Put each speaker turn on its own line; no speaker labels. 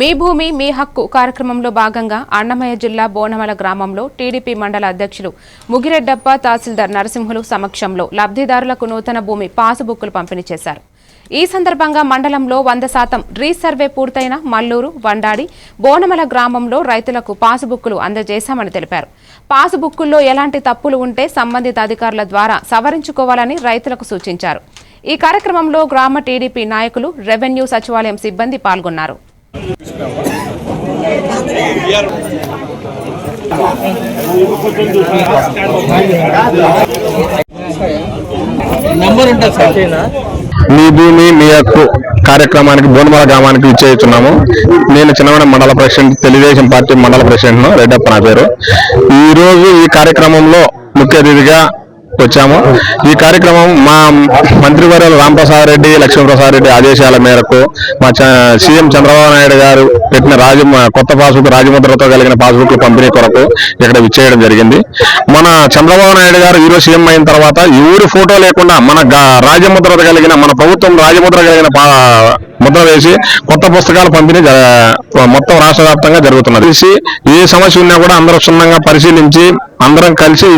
మీ భూమి మీ హక్కు కార్యక్రమంలో భాగంగా అన్నమయ్య జిల్లా బోనమల గ్రామంలో టీడీపీ మండల అధ్యక్షులు ముగిరెడ్డప్ప తహసీల్దార్ నరసింహులు సమక్షంలో లబ్ధిదారులకు నూతన భూమి పాసుబుక్కులు పంపిణీ చేశారు. ఈ సందర్భంగా మండలంలో వంద శాతం రీసర్వే పూర్తయిన మల్లూరు వండాడి బోనమల గ్రామంలో రైతులకు పాసుబుక్కులు అందజేశామని తెలిపారు. పాసుబుక్కుల్లో ఎలాంటి తప్పులు ఉంటే సంబంధిత అధికారుల ద్వారా సవరించుకోవాలని రైతులకు సూచించారు. ఈ కార్యక్రమంలో గ్రామ టీడీపీ నాయకులు రెవెన్యూ సచివాలయం సిబ్బంది పాల్గొన్నారు.
మీ భూమి మీ హక్కు కార్యక్రమానికి బోనమల గ్రామానికి ఇచ్చేస్తున్నాము నేను చిన్నవాడ మండల ప్రెసిడెంట్ తెలుగుదేశం పార్టీ మండల ప్రెసిడెంట్ను రెడ్డప్ప నా పేరు. ఈ రోజు ఈ కార్యక్రమంలో ముఖ్య అతిథిగా వచ్చాము. ఈ కార్యక్రమం మా మంత్రివర్యులు రాంప్రసాద్ రెడ్డి లక్ష్మీప్రసాద్ రెడ్డి ఆదేశాల మేరకు మా చ- సీఎం చంద్రబాబు నాయుడు గారు పెట్టిన రాజ కొత్త పాస్బుక్ రాజముద్రతో కలిగిన పాస్బుక్ పంపిణీ కొరకు ఇక్కడ విచ్చేయడం జరిగింది. మన చంద్రబాబు నాయుడు గారు ఈరోజు సీఎం అయిన తర్వాత ఎవరి ఫోటో లేకుండా మన రాజముద్రత కలిగిన మన ప్రభుత్వం రాజముద్ర కలిగిన పా- ముద్ర వేసి కొత్త పుస్తకాలు పంపిణీ మొత్తం రాష్ట్ర వ్యాప్తంగా జరుగుతున్నది. ఏ సమస్య ఉన్నా కూడా అందరూ క్షుణ్ణంగా పరిశీలించి అందరం కలిసి ఈ